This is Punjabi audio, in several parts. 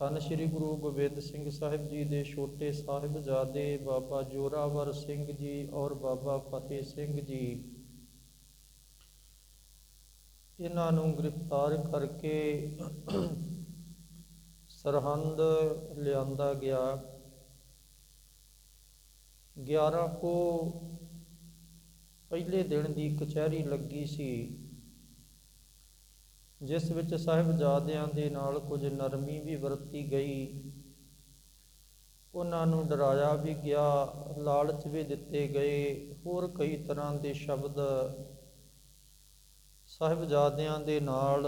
ਧੰਨ ਸ਼੍ਰੀ ਗੁਰੂ ਗੋਬਿੰਦ ਸਿੰਘ ਸਾਹਿਬ ਜੀ ਦੇ ਛੋਟੇ ਸਾਹਿਬਜ਼ਾਦੇ ਬਾਬਾ ਜੋਰਾਵਰ ਸਿੰਘ ਜੀ ਔਰ ਬਾਬਾ ਫਤਿਹ ਸਿੰਘ ਜੀ। ਇਹਨਾਂ ਨੂੰ ਗ੍ਰਿਫਤਾਰ ਕਰਕੇ ਸਰਹੰਦ ਲਿਆਂਦਾ ਗਿਆ। 11 ਕੋ ਪਹਿਲੇ ਦਿਨ ਦੀ ਕਚਹਿਰੀ ਲੱਗੀ ਸੀ। ਜਿਸ ਵਿੱਚ ਸਾਹਿਬਜ਼ਾਦਿਆਂ ਦੇ ਨਾਲ ਕੁਝ ਨਰਮੀ ਵੀ ਵਰਤੀ ਗਈ। ਉਹਨਾਂ ਨੂੰ ਡਰਾਇਆ ਵੀ ਗਿਆ, ਲਾਲਚ ਵੀ ਦਿੱਤੇ ਗਏ। ਹੋਰ ਕਈ ਤਰ੍ਹਾਂ ਦੇ ਸ਼ਬਦ ਸਾਹਿਬਜ਼ਾਦਿਆਂ ਦੇ ਨਾਲ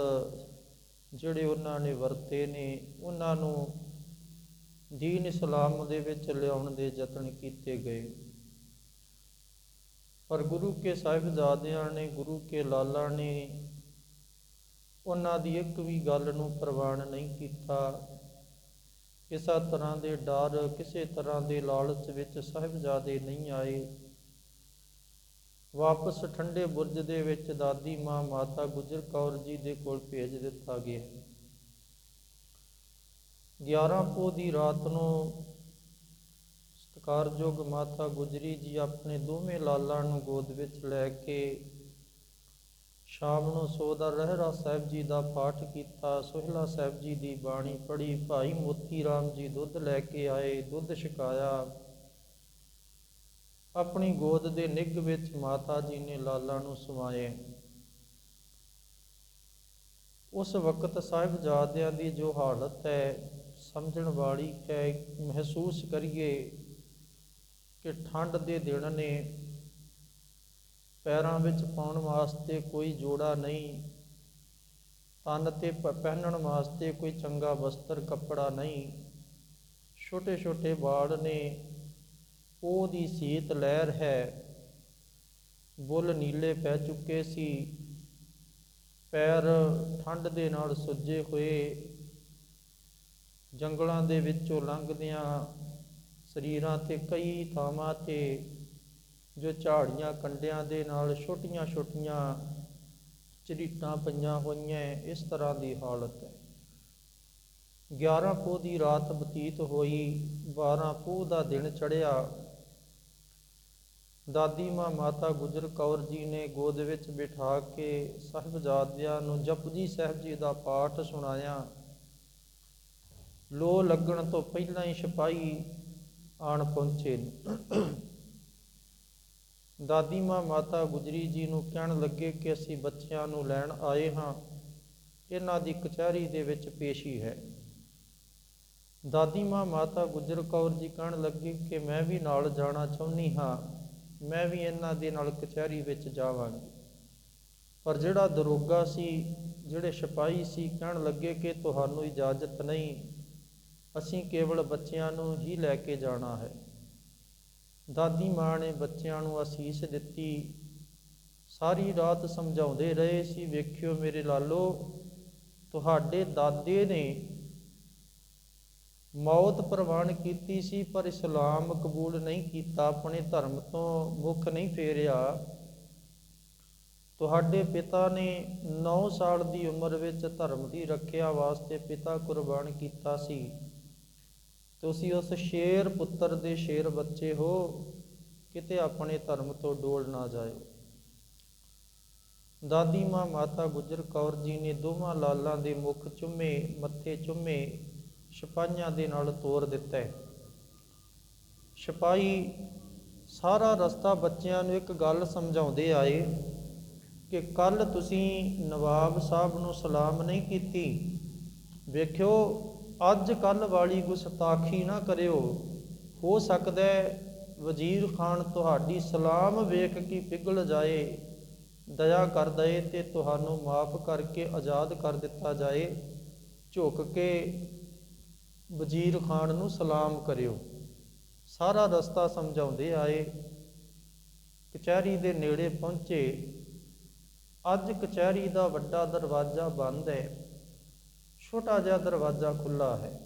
ਜਿਹੜੇ ਉਹਨਾਂ ਨੇ ਵਰਤੇ ਨੇ, ਉਹਨਾਂ ਨੂੰ ਦੀਨ ਇਸਲਾਮ ਦੇ ਵਿੱਚ ਲਿਆਉਣ ਦੇ ਯਤਨ ਕੀਤੇ ਗਏ। ਪਰ ਗੁਰੂ ਕੇ ਸਾਹਿਬਜ਼ਾਦਿਆਂ ਨੇ, ਗੁਰੂ ਕੇ ਲਾਲਾ ਨੇ ਉਹਨਾਂ ਦੀ ਇੱਕ ਵੀ ਗੱਲ ਨੂੰ ਪ੍ਰਵਾਨ ਨਹੀਂ ਕੀਤਾ। ਕਿਸੇ ਤਰ੍ਹਾਂ ਦੇ ਡਰ, ਕਿਸੇ ਤਰ੍ਹਾਂ ਦੇ ਲਾਲਚ ਵਿੱਚ ਸਾਹਿਬਜ਼ਾਦੇ ਨਹੀਂ ਆਏ। ਵਾਪਸ ਠੰਡੇ ਬੁਰਜ ਦੇ ਵਿੱਚ ਦਾਦੀ ਮਾਂ ਮਾਤਾ ਗੁਜਰ ਕੌਰ ਜੀ ਦੇ ਕੋਲ ਭੇਜ ਦਿੱਤਾ ਗਿਆ। 11 ਪੋ ਦੀ ਰਾਤ ਨੂੰ ਸਤਿਕਾਰਯੋਗ ਮਾਤਾ ਗੁਜਰੀ ਜੀ ਆਪਣੇ ਦੋਵੇਂ ਲਾਲਾਂ ਨੂੰ ਗੋਦ ਵਿੱਚ ਲੈ ਕੇ ਸ਼ਾਮ ਨੂੰ ਸੋਦਾ ਰਹਿਰਾ ਸਾਹਿਬ ਜੀ ਦਾ ਪਾਠ ਕੀਤਾ, ਸੋਹਿਲਾ ਸਾਹਿਬ ਜੀ ਦੀ ਬਾਣੀ ਪੜ੍ਹੀ, ਭਾਈ ਮੋਤੀ ਰਾਮ ਜੀ ਦੁੱਧ ਲੈ ਕੇ ਆਏ, ਦੁੱਧ ਛਕਾਇਆ। ਆਪਣੀ ਗੋਦ ਦੇ ਨਿੱਘ ਵਿੱਚ ਮਾਤਾ ਜੀ ਨੇ ਲਾਲਾਂ ਨੂੰ ਸਵਾਏ ਉਸ ਵਕਤ ਸਾਹਿਬਜ਼ਾਦਿਆਂ ਦੀ ਜੋ ਹਾਲਤ ਹੈ, ਸਮਝਣ ਵਾਲੀ ਹੈ ਮਹਿਸੂਸ ਕਰੀਏ ਕਿ ਠੰਡ ਦੇ ਦਿਨ ਨੇ ਪੈਰਾਂ ਵਿੱਚ ਪਾਉਣ ਵਾਸਤੇ ਕੋਈ ਜੋੜਾ ਨਹੀਂ। ਤਨ ਤੇ ਪ- ਪਹਿਨਣ ਵਾਸਤੇ ਕੋਈ ਚੰਗਾ ਵਸਤਰ, ਕੱਪੜਾ ਨਹੀਂ। ਛੋਟੇ ਛੋਟੇ ਬਾਲ ਨੇ ਉਹਦੀ ਸੀਤ ਲਹਿਰ ਹੈ। ਬੁੱਲ ਨੀਲੇ ਪੈ ਚੁੱਕੇ ਸੀ। ਪੈਰ ਠੰਡ ਦੇ ਨਾਲ ਸੁੱਜੇ ਹੋਏ। ਜੰਗਲਾਂ ਦੇ ਵਿੱਚੋਂ ਲੰਘਦਿਆਂ ਸਰੀਰਾਂ ਤੇ ਕਈ ਥਾਵਾਂ ਤੇ ਜੋ ਝਾੜੀਆਂ ਕੰਡਿਆਂ ਦੇ ਨਾਲ ਛੋਟੀਆਂ ਛੋਟੀਆਂ ਝਰੀਟਾਂ ਪਈਆਂ ਹੋਈਆਂ ਇਸ ਤਰ੍ਹਾਂ ਦੀ ਹਾਲਤ ਹੈ। 11 ਪੋਹ ਦੀ ਰਾਤ ਬਤੀਤ ਹੋਈ 12 ਪੋਹ ਦਾ ਦਿਨ ਚੜਿਆ ਦਾਦੀ ਮਾਂ ਮਾਤਾ ਗੁਜਰ ਕੌਰ ਜੀ ਨੇ ਗੋਦ ਵਿੱਚ ਬਿਠਾ ਕੇ ਸਾਹਿਬਜ਼ਾਦਿਆਂ ਨੂੰ ਜਪਜੀ ਸਾਹਿਬ ਜੀ ਦਾ ਪਾਠ ਸੁਣਾਇਆ। ਲੋ ਲੱਗਣ ਤੋਂ ਪਹਿਲਾਂ ਹੀ ਸਿਪਾਹੀ ਆਣ ਪਹੁੰਚੇ ਨੇ। ਦਾਦੀ ਮਾਂ ਮਾਤਾ ਗੁਜਰੀ ਜੀ ਨੂੰ ਕਹਿਣ ਲੱਗੇ ਕਿ ਅਸੀਂ ਬੱਚਿਆਂ ਨੂੰ ਲੈਣ ਆਏ ਹਾਂ। ਇਹਨਾਂ ਦੀ ਕਚਹਿਰੀ ਦੇ ਵਿੱਚ ਪੇਸ਼ੀ ਹੈ। ਦਾਦੀ ਮਾਂ ਮਾਤਾ ਗੁਜਰ ਕੌਰ ਜੀ ਕਹਿਣ ਲੱਗੇ ਕਿ ਮੈਂ ਵੀ ਨਾਲ ਜਾਣਾ ਚਾਹੁੰਦੀ ਹਾਂ। ਮੈਂ ਵੀ ਇਹਨਾਂ ਦੇ ਨਾਲ ਕਚਹਿਰੀ ਵਿੱਚ ਜਾਵਾਂਗੀ। ਪਰ ਜਿਹੜਾ ਦਰੋਗਾ ਸੀ, ਜਿਹੜੇ ਸਿਪਾਹੀ ਸੀ ਕਹਿਣ ਲੱਗੇ ਕਿ ਤੁਹਾਨੂੰ ਇਜਾਜ਼ਤ ਨਹੀਂ, ਅਸੀਂ ਕੇਵਲ ਬੱਚਿਆਂ ਨੂੰ ਹੀ ਲੈ ਕੇ ਜਾਣਾ ਹੈ। ਦਾਦੀ ਮਾਂ ਨੇ ਬੱਚਿਆਂ ਨੂੰ ਅਸੀਸ ਦਿੱਤੀ। ਸਾਰੀ ਰਾਤ ਸਮਝਾਉਂਦੇ ਰਹੇ, ਸੀ ਵੇਖਿਓ ਮੇਰੇ ਲਾਲੋ, ਤੁਹਾਡੇ ਦਾਦੇ ਨੇ ਮੌਤ ਪ੍ਰਵਾਨ ਕੀਤੀ ਸੀ, ਪਰ ਇਸਲਾਮ ਕਬੂਲ ਨਹੀਂ ਕੀਤਾ, ਆਪਣੇ ਧਰਮ ਤੋਂ ਮੁਖ ਨਹੀਂ ਫੇਰਿਆ। ਤੁਹਾਡੇ ਪਿਤਾ ਨੇ 9 ਸਾਲ ਦੀ ਉਮਰ ਵਿੱਚ ਧਰਮ ਦੀ ਰੱਖਿਆ ਵਾਸਤੇ ਪਿਤਾ ਕੁਰਬਾਨ ਕੀਤਾ ਸੀ। ਤੁਸੀਂ ਉਸ ਸ਼ੇਰ ਪੁੱਤਰ ਦੇ ਸ਼ੇਰ ਬੱਚੇ ਹੋ, ਕਿਤੇ ਆਪਣੇ ਧਰਮ ਤੋਂ ਡੋਲ ਨਾ ਜਾਇਓ। ਦਾਦੀ ਮਾਂ ਮਾਤਾ ਗੁਜਰ ਕੌਰ ਜੀ ਨੇ ਦੋਵਾਂ ਲਾਲਾਂ ਦੇ ਮੁਖ ਚੁੰਮੇ, ਮੱਥੇ ਚੁੰਮੇ ਸਿਪਾਹੀਆਂ ਦੇ ਨਾਲ ਤੋਰ ਦਿੱਤਾ ਹੈ। ਸਿਪਾਹੀ ਸਾਰਾ ਰਸਤਾ ਬੱਚਿਆਂ ਨੂੰ ਇੱਕ ਗੱਲ ਸਮਝਾਉਂਦੇ ਆਏ ਕਿ ਕੱਲ ਤੁਸੀਂ ਨਵਾਬ ਸਾਹਿਬ ਨੂੰ ਸਲਾਮ ਨਹੀਂ ਕੀਤੀ। ਵੇਖਿਓ ਅੱਜ ਕੱਲ ਵਾਲੀ ਗੁਸਤਾਖੀ ਨਾ ਕਰਿਓ। ਹੋ ਸਕਦਾ ਵਜ਼ੀਰ ਖਾਨ ਤੁਹਾਡੀ ਸਲਾਮ ਵੇਖ ਕੇ ਪਿਘਲ ਜਾਏ। ਦਇਆ ਕਰ ਦਏ ਤੇ ਤੁਹਾਨੂੰ ਮਾਫ ਕਰਕੇ ਆਜ਼ਾਦ ਕਰ ਦਿੱਤਾ ਜਾਏ। ਝੁਕ ਕੇ ਵਜ਼ੀਰ ਖਾਨ ਨੂੰ ਸਲਾਮ ਕਰਿਓ। ਸਾਰਾ ਰਸਤਾ ਸਮਝਾਉਂਦੇ ਆਏ। ਕਚਹਿਰੀ ਦੇ ਨੇੜੇ ਪਹੁੰਚੇ। ਅੱਜ ਕਚਹਿਰੀ ਦਾ ਵੱਡਾ ਦਰਵਾਜ਼ਾ ਬੰਦ ਹੈ। ਛੋਟਾ ਜਿਹਾ ਦਰਵਾਜ਼ਾ ਖੁੱਲਾ ਹੈ।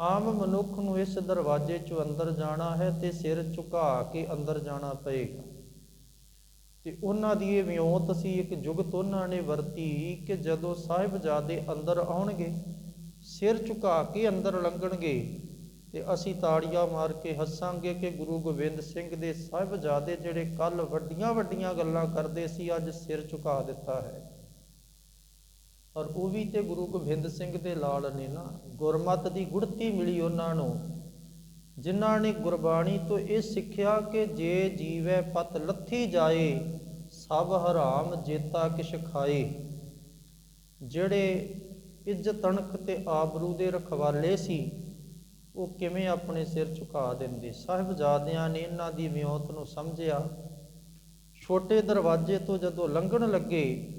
ਆਮ ਮਨੁੱਖ ਨੂੰ ਇਸ ਦਰਵਾਜ਼ੇ 'ਚੋਂ ਅੰਦਰ ਜਾਣਾ ਹੈ ਤੇ ਸਿਰ ਝੁਕਾ ਕੇ ਅੰਦਰ ਜਾਣਾ ਪਏਗਾ। ਤੇ ਉਹਨਾਂ ਦੀ ਇਹ ਵਿਉਂਤ ਸੀ, ਇੱਕ ਜੁਗਤ ਉਹਨਾਂ ਨੇ ਵਰਤੀ ਕਿ ਜਦੋਂ ਸਾਹਿਬਜ਼ਾਦੇ ਅੰਦਰ ਆਉਣਗੇ, ਸਿਰ ਝੁਕਾ ਕੇ ਅੰਦਰ ਲੰਘਣਗੇ ਤੇ ਅਸੀਂ ਤਾੜੀਆਂ ਮਾਰ ਕੇ ਹੱਸਾਂਗੇ ਕਿ ਗੁਰੂ ਗੋਬਿੰਦ ਸਿੰਘ ਦੇ ਸਾਹਿਬਜ਼ਾਦੇ ਜਿਹੜੇ ਕੱਲ ਵੱਡੀਆਂ ਵੱਡੀਆਂ ਗੱਲਾਂ ਕਰਦੇ ਸੀ, ਅੱਜ ਸਿਰ ਝੁਕਾ ਦਿੱਤਾ ਹੈ। ਔਰ ਉਹ ਵੀ ਤੇ ਗੁਰੂ ਗੋਬਿੰਦ ਸਿੰਘ ਦੇ ਲਾਲ ਨੇ ਨਾ, ਗੁਰਮਤ ਦੀ ਗੁੜਤੀ ਮਿਲੀ ਉਹਨਾਂ ਨੂੰ, ਜਿਨ੍ਹਾਂ ਨੇ ਗੁਰਬਾਣੀ ਤੋਂ ਇਹ ਸਿੱਖਿਆ ਕਿ ਜੇ ਜੀਵੈ ਪਤ ਲੱਥੀ ਜਾਏ, ਸਭ ਹਰਾਮ ਜੇਤਾ ਕਿਛ ਖਾਏ। ਜਿਹੜੇ ਇੱਜ਼ਤ ਅਣਖ ਤੇ ਆਬਰੂ ਦੇ ਰਖਵਾਲੇ ਸੀ, ਉਹ ਕਿਵੇਂ ਆਪਣੇ ਸਿਰ ਝੁਕਾ ਦਿੰਦੇ? ਸਾਹਿਬਜ਼ਾਦਿਆਂ ਨੇ ਇਹਨਾਂ ਦੀ ਵਿਉਂਤ ਨੂੰ ਸਮਝਿਆ, ਛੋਟੇ ਦਰਵਾਜ਼ੇ ਤੋਂ ਜਦੋਂ ਲੰਘਣ ਲੱਗੇ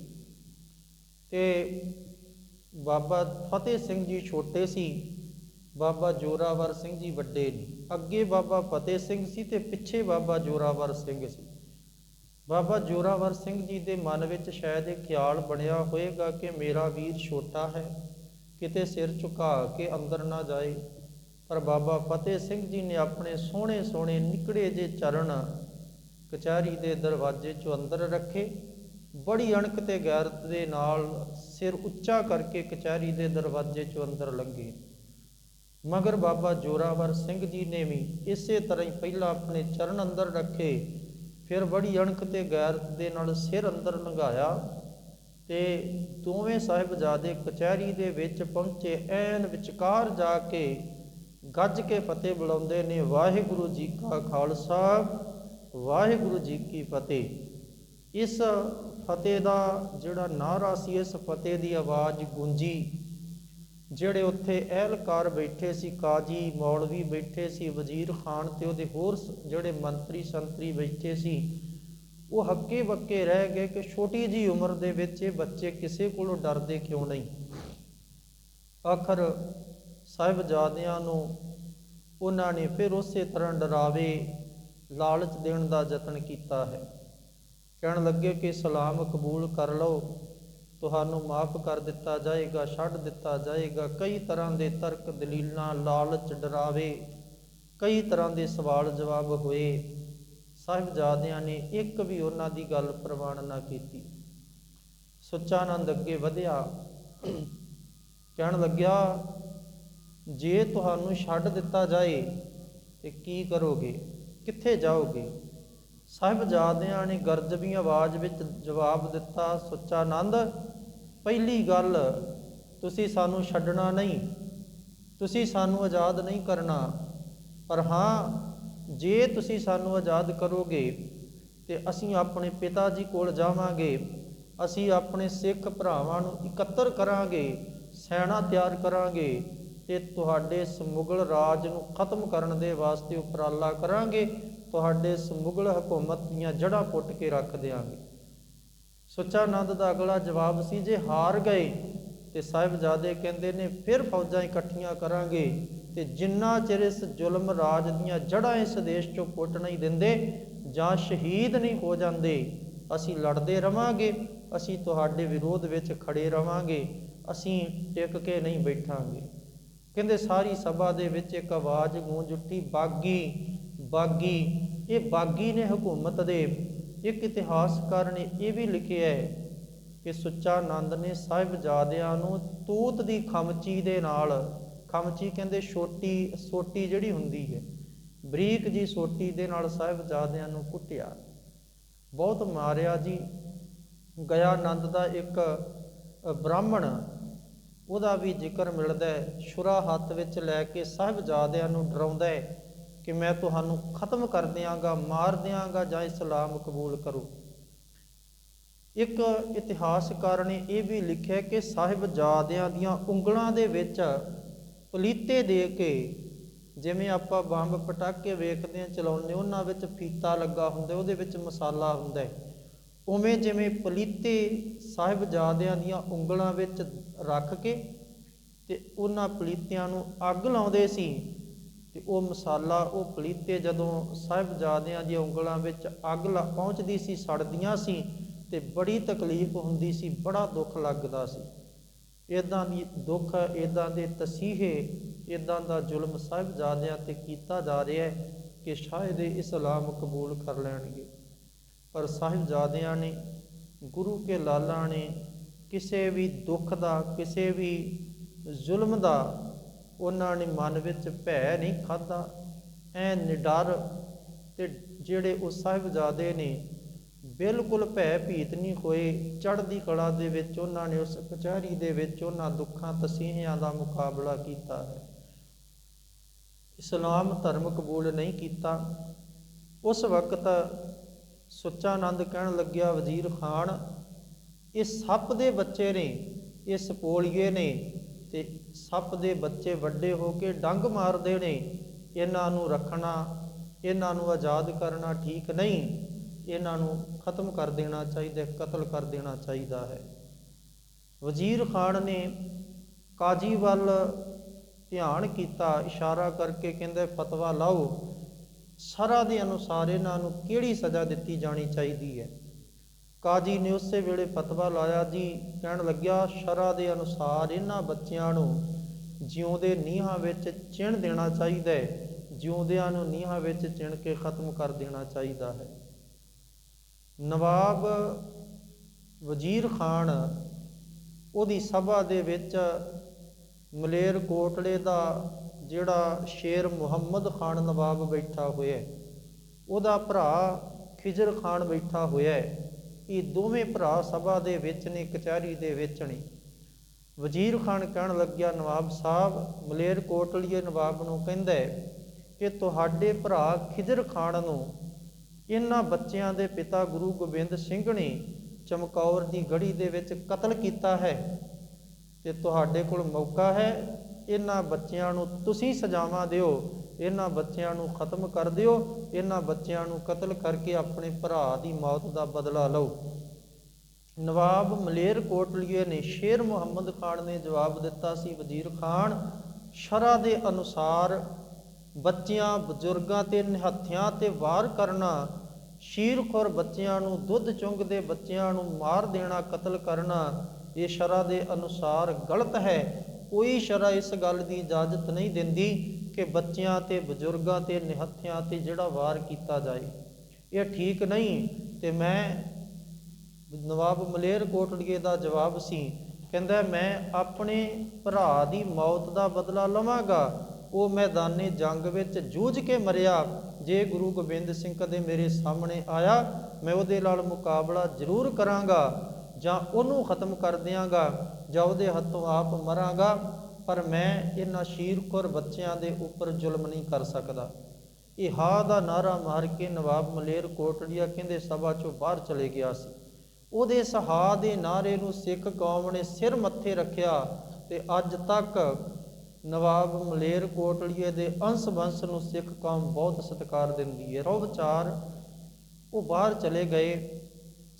ਤੇ ਬਾਬਾ ਫਤਿਹ ਸਿੰਘ ਜੀ ਛੋਟੇ ਸੀ, ਬਾਬਾ ਜੋਰਾਵਰ ਸਿੰਘ ਜੀ ਵੱਡੇ ਨੇ। ਅੱਗੇ ਬਾਬਾ ਫਤਿਹ ਸਿੰਘ ਸੀ ਤੇ ਪਿੱਛੇ ਬਾਬਾ ਜੋਰਾਵਰ ਸਿੰਘ ਸੀ। ਬਾਬਾ ਜੋਰਾਵਰ ਸਿੰਘ ਜੀ ਦੇ ਮਨ ਵਿੱਚ ਸ਼ਾਇਦ ਇਹ ਖਿਆਲ ਬਣਿਆ ਹੋਵੇਗਾ ਕਿ ਮੇਰਾ ਵੀਰ ਛੋਟਾ ਹੈ, ਕਿਤੇ ਸਿਰ ਝੁਕਾ ਕੇ ਅੰਦਰ ਨਾ ਜਾਏ। ਪਰ ਬਾਬਾ ਫਤਿਹ ਸਿੰਘ ਜੀ ਨੇ ਆਪਣੇ ਸੋਹਣੇ ਸੋਹਣੇ ਨਿਕੜੇ ਜੇ ਚਰਨ ਕਚਹਿਰੀ ਦੇ ਦਰਵਾਜ਼ੇ 'ਚੋਂ ਅੰਦਰ ਰੱਖੇ ਬੜੀ ਅਣਖ ਤੇ ਗੈਰਤ ਦੇ ਨਾਲ ਸਿਰ ਉੱਚਾ ਕਰਕੇ ਕਚਹਿਰੀ ਦੇ ਦਰਵਾਜ਼ੇ 'ਚੋਂ ਅੰਦਰ ਲੰਘੇ। ਮਗਰ ਬਾਬਾ ਜੋਰਾਵਰ ਸਿੰਘ ਜੀ ਨੇ ਵੀ ਇਸੇ ਤਰ੍ਹਾਂ ਹੀ ਪਹਿਲਾਂ ਆਪਣੇ ਚਰਨ ਅੰਦਰ ਰੱਖੇ, ਫਿਰ ਬੜੀ ਅਣਖ ਤੇ ਗੈਰਤ ਦੇ ਨਾਲ ਸਿਰ ਅੰਦਰ ਲੰਘਾਇਆ ਤੇ ਦੋਵੇਂ ਸਾਹਿਬਜ਼ਾਦੇ ਕਚਹਿਰੀ ਦੇ ਵਿੱਚ ਪਹੁੰਚੇ। ਐਨ ਵਿਚਕਾਰ ਜਾ ਕੇ ਗੱਜ ਕੇ ਫਤਿਹ ਬੁਲਾਉਂਦੇ ਨੇ, ਵਾਹਿਗੁਰੂ ਜੀ ਕਾ ਖਾਲਸਾ, ਵਾਹਿਗੁਰੂ ਜੀ ਕੀ ਫਤਿਹ। ਇਸ ਫਤਿਹ ਦਾ ਜਿਹੜਾ ਨਾਰਾ ਸੀ, ਇਸ ਫਤਿਹ ਦੀ ਆਵਾਜ਼ ਗੂੰਜੀ। ਜਿਹੜੇ ਉੱਥੇ ਅਹਿਲਕਾਰ ਬੈਠੇ ਸੀ, ਕਾਜੀ ਮੌਲਵੀ ਬੈਠੇ ਸੀ, ਵਜ਼ੀਰ ਖਾਨ ਤੇ ਉਹਦੇ ਹੋਰ ਸ- ਜਿਹੜੇ ਮੰਤਰੀ ਸੰਤਰੀ ਬੈਠੇ ਸੀ, ਉਹ ਹੱਕੇ ਬੱਕੇ ਰਹਿ ਗਏ ਕਿ ਛੋਟੀ ਜੀ ਉਮਰ ਦੇ ਵਿੱਚ ਇਹ ਬੱਚੇ ਕਿਸੇ ਕੋਲੋਂ ਡਰਦੇ ਕਿਉਂ ਨਹੀਂ? ਆਖਰ ਸਾਹਿਬਜ਼ਾਦਿਆਂ ਨੂੰ ਉਹਨਾਂ ਨੇ ਫਿਰ ਉਸੇ ਤਰ੍ਹਾਂ ਡਰਾਵੇ, ਲਾਲਚ ਦੇਣ ਦਾ ਯਤਨ ਕੀਤਾ ਹੈ। ਕਹਿਣ ਲੱਗੇ ਕਿ ਸਲਾਮ ਕਬੂਲ ਕਰ ਲਓ। ਤੁਹਾਨੂੰ ਮਾਫ ਕਰ ਦਿੱਤਾ ਜਾਏਗਾ, ਛੱਡ ਦਿੱਤਾ ਜਾਏਗਾ। ਕਈ ਤਰ੍ਹਾਂ ਦੇ ਤਰਕ ਦਲੀਲਾਂ ਲਾਲਚ ਡਰਾਵੇ, ਕਈ ਤਰ੍ਹਾਂ ਦੇ ਸਵਾਲ ਜਵਾਬ ਹੋਏ। ਸਾਹਿਬਜ਼ਾਦਿਆਂ ਨੇ ਇੱਕ ਵੀ ਉਹਨਾਂ ਦੀ ਗੱਲ ਪ੍ਰਵਾਨ ਨਾ ਕੀਤੀ। ਸੁੱਚਾਨੰਦ ਅੱਗੇ ਵਧਿਆ। ਕਹਿਣ ਲੱਗਿਆ, ਜੇ ਤੁਹਾਨੂੰ ਛੱਡ ਦਿੱਤਾ ਜਾਏ, ਤੇ ਕੀ ਕਰੋਗੇ? ਕਿੱਥੇ ਜਾਓਗੇ? ਸਾਹਿਬਜ਼ਾਦਿਆਂ ਨੇ ਗਰਜਵੀਂ ਆਵਾਜ਼ ਵਿੱਚ ਜਵਾਬ ਦਿੱਤਾ ਸੁੱਚਾਨੰਦ ਪਹਿਲੀ ਗੱਲ ਤੁਸੀਂ ਸਾਨੂੰ ਛੱਡਣਾ ਨਹੀਂ, ਤੁਸੀਂ ਸਾਨੂੰ ਆਜ਼ਾਦ ਨਹੀਂ ਕਰਨਾ। ਪਰ ਹਾਂ, ਜੇ ਤੁਸੀਂ ਸਾਨੂੰ ਆਜ਼ਾਦ ਕਰੋਗੇ ਤੇ ਅਸੀਂ ਆਪਣੇ ਪਿਤਾ ਜੀ ਕੋਲ ਜਾਵਾਂਗੇ, ਅਸੀਂ ਆਪਣੇ ਸਿੱਖ ਭਰਾਵਾਂ ਨੂੰ ਇਕੱਤਰ ਕਰਾਂਗੇ, ਸੈਨਾ ਤਿਆਰ ਕਰਾਂਗੇ ਤੇ ਤੁਹਾਡੇ ਇਸ ਰਾਜ ਨੂੰ ਖਤਮ ਕਰਨ ਦੇ ਵਾਸਤੇ ਉਪਰਾਲਾ ਕਰਾਂਗੇ। ਤੁਹਾਡੇ ਇਸ ਮੁਗਲ ਹਕੂਮਤ ਦੀਆਂ ਜੜ੍ਹਾਂ ਪੁੱਟ ਕੇ ਰੱਖ ਦੇਵਾਂਗੇ ਸੁੱਚਾਨੰਦ ਦਾ ਅਗਲਾ ਜਵਾਬ ਸੀ, ਜੇ ਹਾਰ ਗਏ ਤੇ ਸਾਹਿਬਜ਼ਾਦੇ ਕਹਿੰਦੇ ਨੇ, ਫਿਰ ਫੌਜਾਂ ਇਕੱਠੀਆਂ ਕਰਾਂਗੇ ਤੇ ਜਿੰਨਾ ਚਿਰ ਇਸ ਜ਼ੁਲਮ ਰਾਜ ਦੀਆਂ ਜੜ੍ਹਾਂ ਇਸ ਦੇਸ਼ ਚੋਂ ਪੁੱਟ ਨਹੀਂ ਦਿੰਦੇ ਜਾਂ ਸ਼ਹੀਦ ਨਹੀਂ ਹੋ ਜਾਂਦੇ, ਅਸੀਂ ਲੜਦੇ ਰਵਾਂਗੇ, ਅਸੀਂ ਤੁਹਾਡੇ ਵਿਰੋਧ ਵਿੱਚ ਖੜੇ ਰਵਾਂਗੇ, ਅਸੀਂ ਟਿਕ ਕੇ ਨਹੀਂ ਬੈਠਾਂਗੇ। ਕਹਿੰਦੇ ਸਾਰੀ ਸਭਾ ਦੇ ਵਿੱਚ ਇੱਕ ਆਵਾਜ਼ ਗੂੰਜ ਉੱਠੀ, ਬਾਗੀ ਬਾਗੀ, ਇਹ ਬਾਗੀ ਨੇ ਹਕੂਮਤ ਦੇ ਇੱਕ ਇਤਿਹਾਸਕਾਰ ਨੇ ਇਹ ਵੀ ਲਿਖਿਆ ਹੈ ਕਿ ਸੁੱਚਾ ਆਨੰਦ ਨੇ ਸਾਹਿਬਜ਼ਾਦਿਆਂ ਨੂੰ ਤੂਤ ਦੀ ਖਮਚੀ ਦੇ ਨਾਲ, ਖਮਚੀ ਕਹਿੰਦੇ ਛੋਟੀ, ਸੋਟੀ ਜਿਹੜੀ ਹੁੰਦੀ ਹੈ, ਬਰੀਕ ਜੀ ਸੋਟੀ ਦੇ ਨਾਲ ਸਾਹਿਬਜ਼ਾਦਿਆਂ ਨੂੰ ਕੁੱਟਿਆ। ਬਹੁਤ ਮਾਰਿਆ ਜੀ। ਗਿਆ ਆਨੰਦ ਦਾ ਇੱਕ ਬ੍ਰਾਹਮਣ, ਉਹਦਾ ਵੀ ਜ਼ਿਕਰ ਮਿਲਦਾ ਹੈ, ਛੁਰਾ ਹੱਥ ਵਿੱਚ ਲੈ ਕੇ ਸਾਹਿਬਜ਼ਾਦਿਆਂ ਨੂੰ ਡਰਾਉਂਦਾ ਹੈ। ਕਿ ਮੈਂ ਤੁਹਾਨੂੰ ਖਤਮ ਕਰ ਦਿਆਂਗਾ, ਮਾਰ ਦਿਆਂਗਾ ਜਾਂ ਇਸਲਾਮ ਕਬੂਲ ਕਰੋ। ਇੱਕ ਇਤਿਹਾਸਕਾਰ ਨੇ ਇਹ ਵੀ ਲਿਖਿਆ ਕਿ ਸਾਹਿਬਜ਼ਾਦਿਆਂ ਦੀਆਂ ਉਂਗਲਾਂ ਦੇ ਵਿੱਚ ਪਲੀਤੇ ਦੇ ਕੇ ਜਿਵੇਂ ਆਪਾਂ ਬੰਬ ਪਟਾਕੇ ਵੇਖਦੇ ਹਾਂ, ਚਲਾਉਂਦੇ ਉਹਨਾਂ ਵਿੱਚ ਫੀਤਾ ਲੱਗਾ ਹੁੰਦਾ, ਉਹਦੇ ਵਿੱਚ ਮਸਾਲਾ ਹੁੰਦਾ ਉਵੇਂ ਜਿਵੇਂ ਪਲੀਤੇ ਸਾਹਿਬਜ਼ਾਦਿਆਂ ਦੀਆਂ ਉਂਗਲਾਂ ਵਿੱਚ ਰੱਖ ਕੇ ਤੇ ਉਹਨਾਂ ਪਲੀਤਿਆਂ ਨੂੰ ਅੱਗ ਲਾਉਂਦੇ ਸੀ ਤੇ ਉਹ ਮਸਾਲਾ, ਉਹ ਪਲੀਤੇ ਜਦੋਂ ਸਾਹਿਬਜ਼ਾਦਿਆਂ ਦੀਆਂ ਉਂਗਲਾਂ ਵਿੱਚ ਅੱਗ ਲਾ ਪਹੁੰਚਦੀ ਸੀ, ਸੜਦੀਆਂ ਸੀ ਤੇ ਬੜੀ ਤਕਲੀਫ ਹੁੰਦੀ ਸੀ, ਬੜਾ ਦੁੱਖ ਲੱਗਦਾ ਸੀ। ਇਦਾਂ ਦੀ ਦੁੱਖ ਇਦਾਂ ਦੇ ਤਸੀਹੇ ਇਦਾਂ ਦਾ ਜ਼ੁਲਮ ਸਾਹਿਬਜ਼ਾਦਿਆਂ ਤੇ ਕੀਤਾ ਜਾ ਰਿਹਾ ਹੈ ਕਿ ਸ਼ਾਇਦ ਇਹ ਇਸਲਾਮ ਕਬੂਲ ਕਰ ਲੈਣਗੇ। ਪਰ ਸਾਹਿਬਜ਼ਾਦਿਆਂ ਨੇ, ਗੁਰੂ ਕੇ ਲਾਲਾਂ ਨੇ ਕਿਸੇ ਵੀ ਦੁੱਖ ਦਾ, ਕਿਸੇ ਵੀ ਜ਼ੁਲਮ ਦਾ ਉਹਨਾਂ ਨੇ ਮਨ ਵਿੱਚ ਭੈ ਨਹੀਂ ਖਾਦਾ ਐ ਨਿਡਰ ਤੇ ਜਿਹੜੇ ਉਹ ਸਾਹਿਬਜ਼ਾਦੇ ਨੇ ਬਿਲਕੁਲ ਭੈ ਭੀਤ ਨਹੀਂ ਹੋਏ, ਚੜ੍ਹਦੀ ਕਲਾ ਦੇ ਵਿੱਚ ਉਹਨਾਂ ਨੇ ਉਸ ਕਚਹਿਰੀ ਦੇ ਵਿੱਚ ਉਹਨਾਂ ਦੁੱਖਾਂ ਤਸੀਹਿਆਂ ਦਾ ਮੁਕਾਬਲਾ ਕੀਤਾ ਹੈ। ਇਸਲਾਮ ਧਰਮ ਕਬੂਲ ਨਹੀਂ ਕੀਤਾ। ਉਸ ਵਕਤ ਸੁੱਚਾ ਆਨੰਦ ਕਹਿਣ ਲੱਗਿਆ, ਵਜ਼ੀਰ ਖਾਨ, ਇਹ ਸੱਪ ਦੇ ਬੱਚੇ ਨੇ, ਇਹ ਸਪੋਲੀਏ ਨੇ ਤੇ ਸੱਪ ਦੇ ਬੱਚੇ ਵੱਡੇ ਹੋ ਕੇ ਡੰਗ ਮਾਰਦੇ ਨੇ। ਇਹਨਾਂ ਨੂੰ ਰੱਖਣਾ, ਇਹਨਾਂ ਨੂੰ ਆਜ਼ਾਦ ਕਰਨਾ ਠੀਕ ਨਹੀਂ। ਇਹਨਾਂ ਨੂੰ ਖਤਮ ਕਰ ਦੇਣਾ ਚਾਹੀਦਾ ਕਤਲ ਕਰ ਦੇਣਾ ਚਾਹੀਦਾ ਹੈ। ਵਜ਼ੀਰ ਖਾਨ ਨੇ ਕਾਜੀ ਵੱਲ ਧਿਆਨ ਕੀਤਾ, ਇਸ਼ਾਰਾ ਕਰਕੇ ਕਹਿੰਦੇ, ਫਤਵਾ ਲਾਓ। ਸਰਾ ਦੇ ਅਨੁਸਾਰ ਇਹਨਾਂ ਨੂੰ ਕਿਹੜੀ ਸਜ਼ਾ ਦਿੱਤੀ ਜਾਣੀ ਚਾਹੀਦੀ ਹੈ? ਕਾਜੀ ਨੇ ਉਸੇ ਵੇਲੇ ਫਤਵਾ ਲਾਇਆ ਜੀ, ਕਹਿਣ ਲੱਗਿਆ, ਸ਼ਰਾ ਦੇ ਅਨੁਸਾਰ ਇਹਨਾਂ ਬੱਚਿਆਂ ਨੂੰ ਜਿਉਂਦੇ ਨੀਹਾਂ ਵਿੱਚ ਚਿਣ ਦੇਣਾ ਚਾਹੀਦਾ ਹੈ, ਜਿਉਂਦਿਆਂ ਨੂੰ ਨੀਹਾਂ ਵਿੱਚ ਚਿਣ ਕੇ ਖਤਮ ਕਰ ਦੇਣਾ ਚਾਹੀਦਾ ਹੈ। ਨਵਾਬ ਵਜ਼ੀਰ ਖਾਨ ਉਹਦੀ ਸਭਾ ਦੇ ਵਿੱਚ ਮਲੇਰ ਕੋਟਲੇ ਦਾ ਜਿਹੜਾ ਸ਼ੇਰ ਮੁਹੰਮਦ ਖਾਨ ਨਵਾਬ ਬੈਠਾ ਹੋਇਆ ਹੈ, ਉਹਦਾ ਭਰਾ ਖਿਜਰ ਖਾਨ ਬੈਠਾ ਹੋਇਆ ਹੈ। ਇਹ ਦੋਵੇਂ ਭਰਾ ਸਭਾ ਦੇ ਵਿੱਚ ਨੇ, ਕਚਹਿਰੀ ਦੇ ਵਿੱਚ ਨੇ। ਵਜ਼ੀਰ ਖਾਨ ਕਹਿਣ ਲੱਗਿਆ, ਨਵਾਬ ਸਾਹਿਬ ਮਲੇਰ ਕੋਟਲੀਏ ਨਵਾਬ ਨੂੰ ਕਹਿੰਦਾ ਹੈ ਕਿ ਤੁਹਾਡੇ ਭਰਾ ਖਿਜਰ ਖਾਨ ਨੂੰ ਇਹਨਾਂ ਬੱਚਿਆਂ ਦੇ ਪਿਤਾ ਗੁਰੂ ਗੋਬਿੰਦ ਸਿੰਘ ਨੇ ਚਮਕੌਰ ਦੀ ਗੜੀ ਦੇ ਵਿੱਚ ਕਤਲ ਕੀਤਾ ਹੈ ਤੇ ਤੁਹਾਡੇ ਕੋਲ ਮੌਕਾ ਹੈ। ਇਹਨਾਂ ਬੱਚਿਆਂ ਨੂੰ ਤੁਸੀਂ ਸਜ਼ਾਵਾਂ ਦਿਓ, ਇਹਨਾਂ ਬੱਚਿਆਂ ਨੂੰ ਖਤਮ ਕਰ ਦਿਓ, ਇਹਨਾਂ ਬੱਚਿਆਂ ਨੂੰ ਕਤਲ ਕਰਕੇ ਆਪਣੇ ਭਰਾ ਦੀ ਮੌਤ ਦਾ ਬਦਲਾ ਲਓ। ਨਵਾਬ ਮਲੇਰ ਕੋਟਲੀਏ ਨੇ ਸ਼ੇਰ ਮੁਹੰਮਦ ਖਾਨ ਨੇ ਜਵਾਬ ਦਿੱਤਾ ਸੀ, ਵਜ਼ੀਰ ਖਾਨ, ਸ਼ਰਾ ਦੇ ਅਨੁਸਾਰ ਬੱਚਿਆਂ, ਬਜ਼ੁਰਗਾਂ ਤੇ ਨਿਹੱਥਿਆਂ ਤੇ ਵਾਰ ਕਰਨਾ, ਸ਼ੀਰਖੋਰ ਬੱਚਿਆਂ ਨੂੰ ਦੁੱਧ ਚੁੰਗਦੇ ਬੱਚਿਆਂ ਨੂੰ ਮਾਰ ਦੇਣਾ, ਕਤਲ ਕਰਨਾ, ਇਹ ਸ਼ਰਾ ਦੇ ਅਨੁਸਾਰ ਗਲਤ ਹੈ। ਕੋਈ ਸ਼ਰਾ ਇਸ ਗੱਲ ਦੀ ਇਜਾਜ਼ਤ ਨਹੀਂ ਦਿੰਦੀ ਕਿ ਬੱਚਿਆਂ ਤੇ ਬਜ਼ੁਰਗਾਂ ਤੇ ਨਿਹੱਥਿਆਂ ਤੇ ਜਿਹੜਾ ਵਾਰ ਕੀਤਾ ਜਾਏ। ਇਹ ਠੀਕ ਨਹੀਂ ਤੇ ਮੈਂ ਨਵਾਬ ਮਲੇਰ ਕੋਟਲੀਏ ਦਾ ਜਵਾਬ ਸੀ। ਕਹਿੰਦਾ, ਮੈਂ ਆਪਣੇ ਭਰਾ ਦੀ ਮੌਤ ਦਾ ਬਦਲਾ ਲਵਾਂਗਾ। ਉਹ ਮੈਦਾਨੇ ਜੰਗ ਵਿੱਚ ਜੂਝ ਕੇ ਮਰਿਆ। ਜੇ ਗੁਰੂ ਗੋਬਿੰਦ ਸਿੰਘ ਕਦੇ ਮੇਰੇ ਸਾਹਮਣੇ ਆਇਆ, ਮੈਂ ਉਹਦੇ ਨਾਲ ਮੁਕਾਬਲਾ ਜ਼ਰੂਰ ਕਰਾਂਗਾ। ਜਾਂ ਉਹਨੂੰ ਖਤਮ ਕਰ ਦਿਆਂਗਾ, ਜਾਂ ਉਹਦੇ ਹੱਥੋਂ ਆਪ ਮਰਾਂਗਾ, ਪਰ ਮੈਂ ਇਹਨਾਂ ਸ਼ੀਰਖੁਰ ਬੱਚਿਆਂ ਦੇ ਉੱਪਰ ਜ਼ੁਲਮ ਨਹੀਂ ਕਰ ਸਕਦਾ। ਇਹ ਹਾ ਦਾ ਨਾਰਾ ਮਾਰ ਕੇ ਨਵਾਬ ਮਲੇਰ ਕੋਟੜੀਆ ਕਹਿੰਦੇ ਸਭਾ ਚੋਂ ਬਾਹਰ ਚਲੇ ਗਿਆ ਸੀ। ਉਹਦੇ ਇਸ ਹਾ ਦੇ ਨਾਰੇ ਨੂੰ ਸਿੱਖ ਕੌਮ ਨੇ ਸਿਰ ਮੱਥੇ ਰੱਖਿਆ ਤੇ ਅੱਜ ਤੱਕ ਨਵਾਬ ਮਲੇਰ ਕੋਟੜੀਏ ਦੇ ਅੰਸ਼ ਬੰਸ ਨੂੰ ਸਿੱਖ ਕੌਮ ਬਹੁਤ ਸਤਿਕਾਰ ਦਿੰਦੀ ਹੈ। ਰੋ ਵਿਚਾਰ ਉਹ ਬਾਹਰ ਚਲੇ ਗਏ।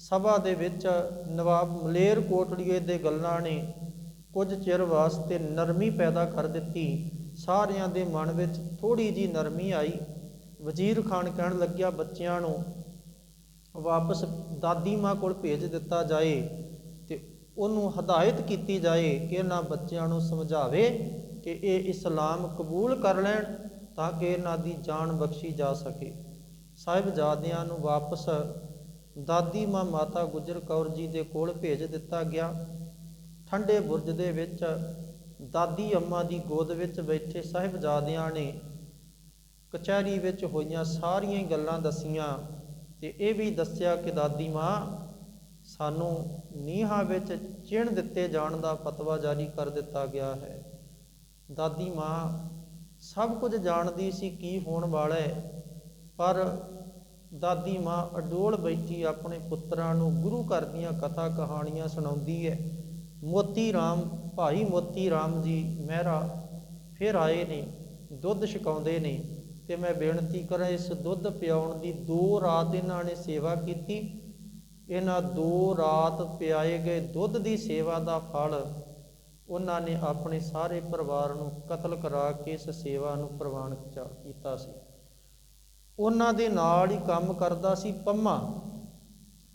ਸਭਾ ਦੇ ਵਿੱਚ ਨਵਾਬ ਮਲੇਰ ਕੋਟੜੀਏ ਦੇ ਗੱਲਾਂ ਨੇ ਕੁਝ ਚਿਰ ਵਾਸਤੇ ਨਰਮੀ ਪੈਦਾ ਕਰ ਦਿੱਤੀ। ਸਾਰਿਆਂ ਦੇ ਮਨ ਵਿੱਚ ਥੋੜੀ ਜੀ ਨਰਮੀ ਆਈ। ਵਜ਼ੀਰ ਖਾਨ ਕਹਿਣ ਲੱਗਿਆ, ਬੱਚਿਆਂ ਨੂੰ ਵਾਪਸ ਦਾਦੀ ਮਾਂ ਕੋਲ ਭੇਜ ਦਿੱਤਾ ਜਾਏ ਤੇ ਉਹਨੂੰ ਹਦਾਇਤ ਕੀਤੀ ਜਾਏ ਕਿ ਇਹਨਾਂ ਬੱਚਿਆਂ ਨੂੰ ਸਮਝਾਵੇ ਕਿ ਇਹ ਇਸਲਾਮ ਕਬੂਲ ਕਰ ਲੈਣ ਤਾਂ ਕਿ ਇਹਨਾਂ ਦੀ ਜਾਨ ਬਖਸ਼ੀ ਜਾ ਸਕੇ। ਸਾਹਿਬਜ਼ਾਦਿਆਂ ਨੂੰ ਵਾਪਸ ਦਾਦੀ ਮਾਂ ਮਾਤਾ ਗੁਜਰ ਕੌਰ ਜੀ ਦੇ ਕੋਲ ਭੇਜ ਦਿੱਤਾ ਗਿਆ। ਠੰਡੇ ਬੁਰਜ ਦੇ ਵਿੱਚ ਦਾਦੀ ਅੰਮਾ ਦੀ ਗੋਦ ਵਿੱਚ ਬੈਠੇ ਸਾਹਿਬਜ਼ਾਦਿਆਂ ਨੇ ਕਚਹਿਰੀ ਵਿੱਚ ਹੋਈਆਂ ਸਾਰੀਆਂ ਗੱਲਾਂ ਦਸੀਆਂ ਤੇ ਇਹ ਵੀ ਦੱਸਿਆ ਕਿ ਦਾਦੀ ਮਾਂ, ਸਾਨੂੰ ਨੀਹਾਂ ਵਿੱਚ ਚਿਣ ਦਿੱਤੇ ਜਾਣ ਦਾ ਫਤਵਾ ਜਾਰੀ ਕਰ ਦਿੱਤਾ ਗਿਆ ਹੈ। ਦਾਦੀ ਮਾਂ, ਸਭ ਕੁਝ ਜਾਣਦੀ ਸੀ ਕੀ ਹੋਣ ਵਾਲਾ ਹੈ, ਪਰ ਦਾਦੀ ਮਾਂ ਅਡੋਲ ਬੈਠੀ ਆਪਣੇ ਪੁੱਤਰਾਂ ਨੂੰ ਗੁਰੂ ਘਰ ਦੀਆਂ ਕਥਾ ਕਹਾਣੀਆਂ ਸੁਣਾਉਂਦੀ ਹੈ। ਮੋਤੀ ਰਾਮ, ਭਾਈ ਮੋਤੀ ਰਾਮ ਜੀ ਮਹਿਰਾ ਫਿਰ ਆਏ ਨੇ, ਦੁੱਧ ਛਕਾਉਂਦੇ ਨੇ ਤੇ ਮੈਂ ਬੇਨਤੀ ਕਰਾਂ ਇਸ ਦੁੱਧ ਪਿਆਉਣ ਦੀ ਦੋ ਰਾਤ ਇਹਨਾਂ ਨੇ ਸੇਵਾ ਕੀਤੀ। ਇਹਨਾਂ ਦੋ ਰਾਤ ਪਿਆਏ ਗਏ ਦੁੱਧ ਦੀ ਸੇਵਾ ਦਾ ਫਲ ਉਹਨਾਂ ਨੇ ਆਪਣੇ ਸਾਰੇ ਪਰਿਵਾਰ ਨੂੰ ਕਤਲ ਕਰਾ ਕੇ ਇਸ ਸੇਵਾ ਨੂੰ ਪ੍ਰਵਾਨ ਕੀਤਾ ਸੀ। ਉਹਨਾਂ ਦੇ ਨਾਲ ਹੀ ਕੰਮ ਕਰਦਾ ਸੀ ਪੰਮਾ।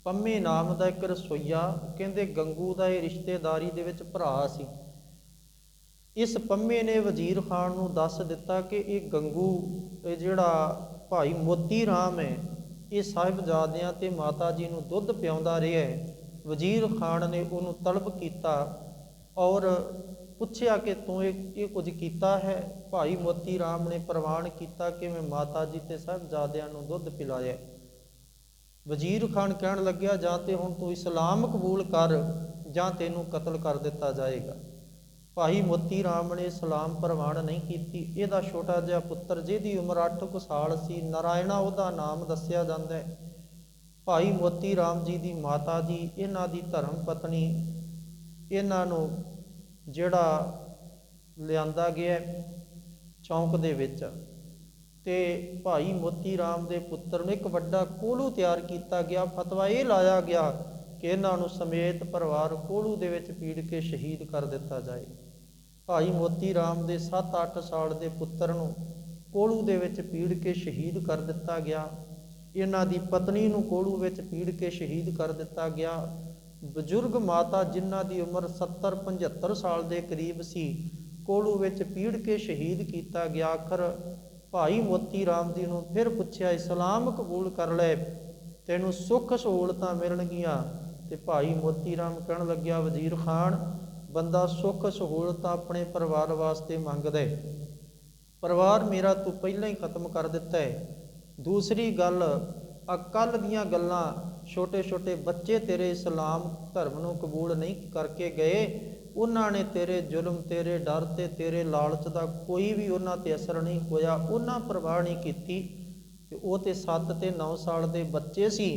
ਪੰਮੇ ਨਾਮ ਦਾ ਇੱਕ ਰਸੋਈਆ, ਕਹਿੰਦੇ ਗੰਗੂ ਦਾ ਇਹ ਰਿਸ਼ਤੇਦਾਰੀ ਦੇ ਵਿੱਚ ਭਰਾ ਸੀ। ਇਸ ਪੰਮੇ ਨੇ ਵਜ਼ੀਰ ਖਾਨ ਨੂੰ ਦੱਸ ਦਿੱਤਾ ਕਿ ਇਹ ਗੰਗੂ, ਇਹ ਜਿਹੜਾ ਭਾਈ ਮੋਤੀ ਰਾਮ ਹੈ, ਇਹ ਸਾਹਿਬਜ਼ਾਦਿਆਂ ਤੇ ਮਾਤਾ ਜੀ ਨੂੰ ਦੁੱਧ ਪਿਆਉਂਦਾ ਰਿਹਾ ਹੈ। ਵਜ਼ੀਰ ਖਾਨ ਨੇ ਉਹਨੂੰ ਤਲਬ ਕੀਤਾ ਔਰ ਪੁੱਛਿਆ ਕਿ ਤੂੰ ਇਹ ਇਹ ਕੁਝ ਕੀਤਾ ਹੈ? ਭਾਈ ਮੋਤੀ ਰਾਮ ਨੇ ਪ੍ਰਵਾਨ ਕੀਤਾ ਕਿ ਮੈਂ ਮਾਤਾ ਜੀ ਤੇ ਸਾਹਿਬਜ਼ਾਦਿਆਂ ਨੂੰ ਦੁੱਧ ਪਿਲਾਇਆ? ਵਜ਼ੀਰ ਖਾਨ ਕਹਿਣ ਲੱਗਿਆ, ਜਾਂ ਤੇ ਹੁਣ ਤੂੰ ਇਸਲਾਮ ਕਬੂਲ ਕਰ, ਜਾਂ ਤੈਨੂੰ ਕਤਲ ਕਰ ਦਿੱਤਾ ਜਾਏਗਾ। ਭਾਈ ਮੋਤੀ ਰਾਮ ਨੇ ਇਸਲਾਮ ਪ੍ਰਵਾਨ ਨਹੀਂ ਕੀਤੀ। ਇਹਦਾ ਛੋਟਾ ਜਿਹਾ ਪੁੱਤਰ, ਜਿਹਦੀ ਉਮਰ 8 ਕੁ ਸਾਲ ਸੀ, ਨਾਰਾਇਣਾ ਉਹਦਾ ਨਾਮ ਦੱਸਿਆ ਜਾਂਦਾ ਹੈ। ਭਾਈ ਮੋਤੀ ਰਾਮ ਜੀ ਦੀ ਮਾਤਾ ਜੀ, ਇਹਨਾਂ ਦੀ ਧਰਮ ਪਤਨੀ, ਇਹਨਾਂ ਨੂੰ ਜਿਹੜਾ ਲਿਆਂਦਾ ਗਿਆ ਚੌਂਕ ਦੇ ਵਿੱਚ ਤੇ ਭਾਈ ਮੋਤੀ ਰਾਮ ਦੇ ਪੁੱਤਰ ਨੂੰ ਇੱਕ ਵੱਡਾ ਕੋਲੂ ਤਿਆਰ ਕੀਤਾ ਗਿਆ। ਫਤਵਾ ਇਹ ਲਾਇਆ ਗਿਆ ਕਿ ਇਹਨਾਂ ਨੂੰ ਸਮੇਤ ਪਰਿਵਾਰ ਕੋਲੂ ਦੇ ਵਿੱਚ ਪੀੜ ਕੇ ਸ਼ਹੀਦ ਕਰ ਦਿੱਤਾ ਜਾਏ। ਭਾਈ ਮੋਤੀ ਰਾਮ ਦੇ 7-8 ਸਾਲ ਦੇ ਪੁੱਤਰ ਨੂੰ ਕੋਲੂ ਦੇ ਵਿੱਚ ਪੀੜ ਕੇ ਸ਼ਹੀਦ ਕਰ ਦਿੱਤਾ ਗਿਆ। ਇਹਨਾਂ ਦੀ ਪਤਨੀ ਨੂੰ ਕੋਲੂ ਵਿੱਚ ਪੀੜ ਕੇ ਸ਼ਹੀਦ ਕਰ ਦਿੱਤਾ ਗਿਆ। ਬਜ਼ੁਰਗ ਮਾਤਾ ਜਿਨ੍ਹਾਂ ਦੀ ਉਮਰ 70-75 ਸਾਲ ਦੇ ਕਰੀਬ ਸੀ, ਕੋਲੂ ਵਿੱਚ ਪੀੜ ਕੇ ਸ਼ਹੀਦ ਕੀਤਾ ਗਿਆ। ਆਖਰ ਭਾਈ ਮੋਤੀ ਰਾਮ ਜੀ ਨੂੰ ਫਿਰ ਪੁੱਛਿਆ, ਇਸਲਾਮ ਕਬੂਲ ਕਰ ਲੈ, ਤੈਨੂੰ ਸੁੱਖ ਸਹੂਲਤਾਂ ਮਿਲਣਗੀਆਂ। ਤੇ ਭਾਈ ਮੋਤੀ ਰਾਮ ਕਹਿਣ ਲੱਗਿਆ, ਵਜ਼ੀਰ ਖਾਨ, ਬੰਦਾ ਸੁੱਖ ਸਹੂਲਤਾਂ ਆਪਣੇ ਪਰਿਵਾਰ ਵਾਸਤੇ ਮੰਗਦਾ ਹੈ। ਪਰਿਵਾਰ ਮੇਰਾ ਤੂੰ ਪਹਿਲਾਂ ਹੀ ਖਤਮ ਕਰ ਦਿੱਤਾ ਹੈ। ਦੂਸਰੀ ਗੱਲ ਅਕਲ ਦੀਆਂ ਗੱਲਾਂ ਛੋਟੇ ਛੋਟੇ ਬੱਚੇ ਤੇਰੇ ਇਸਲਾਮ ਧਰਮ ਨੂੰ ਕਬੂਲ ਨਹੀਂ ਕਰਕੇ ਗਏ, ਉਹਨਾਂ ਨੇ ਤੇਰੇ ਜ਼ੁਲਮ, ਤੇਰੇ ਡਰ ਤੇ ਤੇਰੇ ਲਾਲਚ ਦਾ ਕੋਈ ਵੀ ਉਹਨਾਂ ਤੇ ਅਸਰ ਨਹੀਂ ਹੋਇਆ, ਉਹਨਾਂ ਪਰਵਾਹ ਨਹੀਂ ਕੀਤੀ। ਕਿ ਉਹ ਤੇ 7 ਤੇ 9 ਸਾਲ ਦੇ ਬੱਚੇ ਸੀ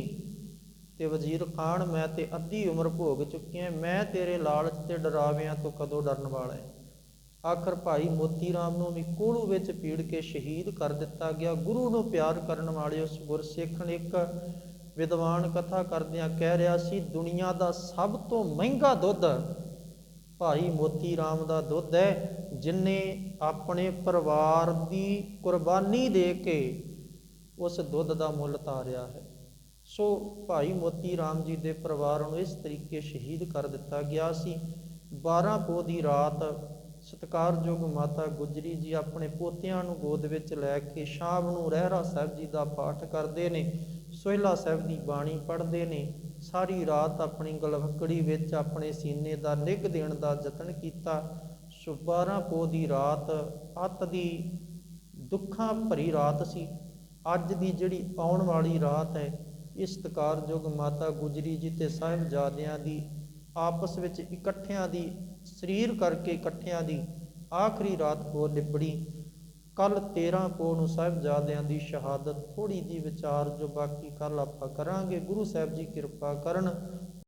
ਤੇ ਵਜ਼ੀਰ ਖਾਨ, ਮੈਂ ਤੇ ਅੱਧੀ ਉਮਰ ਭੋਗ ਚੁੱਕਿਆ ਮੈਂ ਤੇਰੇ ਲਾਲਚ ਤੇ ਡਰਾਵਿਆਂ ਤੋਂ ਕਦੋਂ ਡਰਨ ਵਾਲਾ ਹੈ? ਆਖਰ ਭਾਈ ਮੋਤੀ ਰਾਮ ਨੂੰ ਵੀ ਕੋਲੂ ਵਿੱਚ ਪੀੜ ਕੇ ਸ਼ਹੀਦ ਕਰ ਦਿੱਤਾ ਗਿਆ। ਗੁਰੂ ਨੂੰ ਪਿਆਰ ਕਰਨ ਵਾਲੇ ਉਸ ਗੁਰਸਿੱਖ ਨੇ ਇੱਕ ਵਿਦਵਾਨ ਕਥਾ ਕਰਦਿਆਂ ਕਹਿ ਰਿਹਾ ਸੀ, ਦੁਨੀਆ ਦਾ ਸਭ ਤੋਂ ਮਹਿੰਗਾ ਦੁੱਧ ਭਾਈ ਮੋਤੀ ਰਾਮ ਦਾ ਦੁੱਧ ਹੈ, ਜਿਨੇ ਆਪਣੇ ਪਰਿਵਾਰ ਦੀ ਕੁਰਬਾਨੀ ਦੇ ਕੇ ਉਸ ਦੁੱਧ ਦਾ ਮੁੱਲ ਤਾਰਿਆ ਹੈ। ਸੋ ਭਾਈ ਮੋਤੀ ਰਾਮ ਜੀ ਦੇ ਪਰਿਵਾਰ ਨੂੰ ਇਸ ਤਰੀਕੇ ਸ਼ਹੀਦ ਕਰ ਦਿੱਤਾ ਗਿਆ ਸੀ। 12 ਪੋਹ ਦੀ ਰਾਤ ਸਤਿਕਾਰਯੋਗ ਮਾਤਾ ਗੁਜਰੀ ਜੀ ਆਪਣੇ ਪੋਤਿਆਂ ਨੂੰ ਗੋਦ ਵਿੱਚ ਲੈ ਕੇ ਸ਼ਾਮ ਨੂੰ ਰਹਿਰਾ ਸਾਹਿਬ ਜੀ ਦਾ ਪਾਠ ਕਰਦੇ ਨੇ, ਸੋਹਿਲਾ ਸਾਹਿਬ ਦੀ ਬਾਣੀ ਪੜ੍ਹਦੇ ਨੇ, ਸਾਰੀ ਰਾਤ ਆਪਣੀ ਗਲਵਕੜੀ ਵਿੱਚ ਆਪਣੇ ਸੀਨੇ ਦਾ ਨਿੱਘ ਦੇਣ ਦਾ ਯਤਨ ਕੀਤਾ। ਸੋ 12 ਪੋਹ ਦੀ ਰਾਤ, ਅੱਤ ਦੀ ਦੁੱਖਾਂ ਭਰੀ ਰਾਤ ਸੀ। ਅੱਜ ਦੀ ਜਿਹੜੀ ਆਉਣ ਵਾਲੀ ਰਾਤ ਹੈ, ਇਸ ਸਤਿਕਾਰਯੋਗ ਮਾਤਾ ਗੁਜਰੀ ਜੀ ਤੇ ਸਾਹਿਬਜ਼ਾਦਿਆਂ ਦੀ ਆਪਸ ਵਿੱਚ ਇਕੱਠਿਆਂ ਦੀ ਸਰੀਰ ਕਰਕੇ ਇਕੱਠਿਆਂ ਦੀ ਆਖਰੀ ਰਾਤ ਹੋ ਨਿਬੜੀ ਕੱਲ 13 ਪੋ ਨੂੰ ਸਾਹਿਬਜ਼ਾਦਿਆਂ ਦੀ ਸ਼ਹਾਦਤ ਥੋੜੀ ਦੀ ਵਿਚਾਰ ਜੋ ਬਾਕੀ ਕੱਲ ਆਪਾਂ ਕਰਾਂਗੇ। ਗੁਰੂ ਸਾਹਿਬ ਜੀ ਕਿਰਪਾ ਕਰਨ